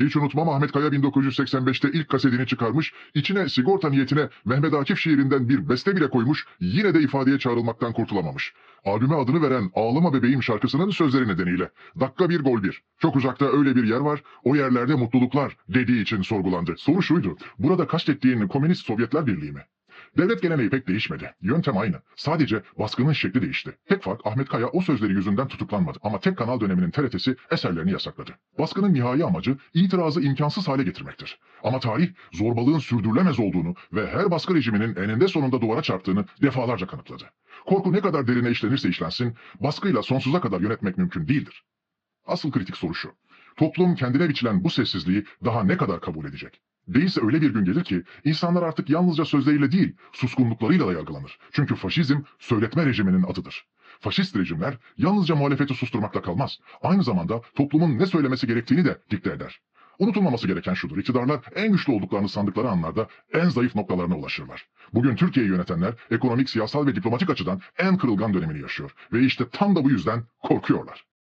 Hiç unutmam Ahmet Kaya 1985'te ilk kasetini çıkarmış, içine sigorta niyetine Mehmet Akif şiirinden bir beste bile koymuş, yine de ifadeye çağrılmaktan kurtulamamış. Albüme adını veren Ağlama Bebeğim şarkısının sözleri nedeniyle. Dakika bir gol bir. Çok uzakta öyle bir yer var, o yerlerde mutluluklar dediği için sorgulandı. Soru şuydu, burada kastettiğin Komünist Sovyetler Birliği mi? Devlet geleneği pek değişmedi. Yöntem aynı. Sadece baskının şekli değişti. Tek fark Ahmet Kaya o sözleri yüzünden tutuklanmadı ama tek kanal döneminin TRT'si eserlerini yasakladı. Baskının nihai amacı itirazı imkansız hale getirmektir. Ama tarih zorbalığın sürdürülemez olduğunu ve her baskı rejiminin eninde sonunda duvara çarptığını defalarca kanıtladı. Korku ne kadar derine işlenirse işlensin, baskıyla sonsuza kadar yönetmek mümkün değildir. Asıl kritik soru şu. Toplum kendine biçilen bu sessizliği daha ne kadar kabul edecek? Değilse öyle bir gün gelir ki insanlar artık yalnızca sözleriyle değil, suskunluklarıyla da yargılanır. Çünkü faşizm söyletme rejiminin adıdır. Faşist rejimler yalnızca muhalefeti susturmakla kalmaz. Aynı zamanda toplumun ne söylemesi gerektiğini de dikte eder. Unutulmaması gereken şudur. İktidarlar en güçlü olduklarını sandıkları anlarda en zayıf noktalarına ulaşırlar. Bugün Türkiye'yi yönetenler ekonomik, siyasal ve diplomatik açıdan en kırılgan dönemini yaşıyor. Ve işte tam da bu yüzden korkuyorlar.